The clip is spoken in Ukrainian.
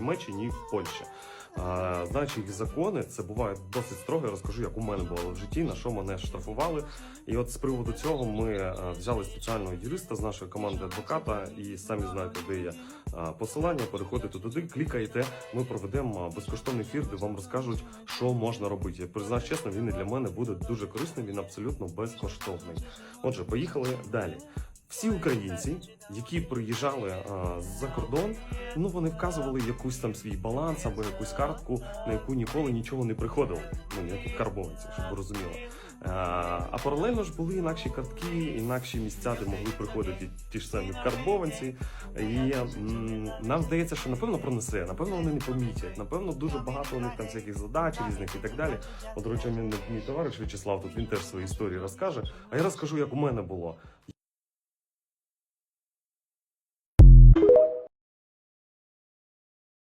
Німеччині і в Польщі. А, знаючи їх закони, це буває досить строго. Я розкажу, як у мене було в житті, на що мене штрафували. І от з приводу цього ми е, взяли спеціального юриста з нашої команди адвоката, і самі знаєте, де є е, посилання. Переходите туди, клікаєте. Ми проведемо безкоштовний ефір, де вам розкажуть, що можна робити. Я признаюсь чесно, він і для мене буде дуже корисним. Він абсолютно безкоштовний. Отже, поїхали далі. Всі українці, які приїжджали а, за кордон, ну вони вказували якусь там свій баланс або якусь картку, на яку ніколи нічого не приходило. Ну ніяких карбованців, щоб ви розуміли. А, а паралельно ж були інакші картки, інакші місця, де могли приходити ті ж самі карбованці. І нам здається, що напевно пронесе, напевно, вони не помітять. Напевно, дуже багато у них там всяких задач різних і так далі. От, речі, мій товариш В'ячеслав тут він теж свої історії розкаже. А я розкажу, як у мене було.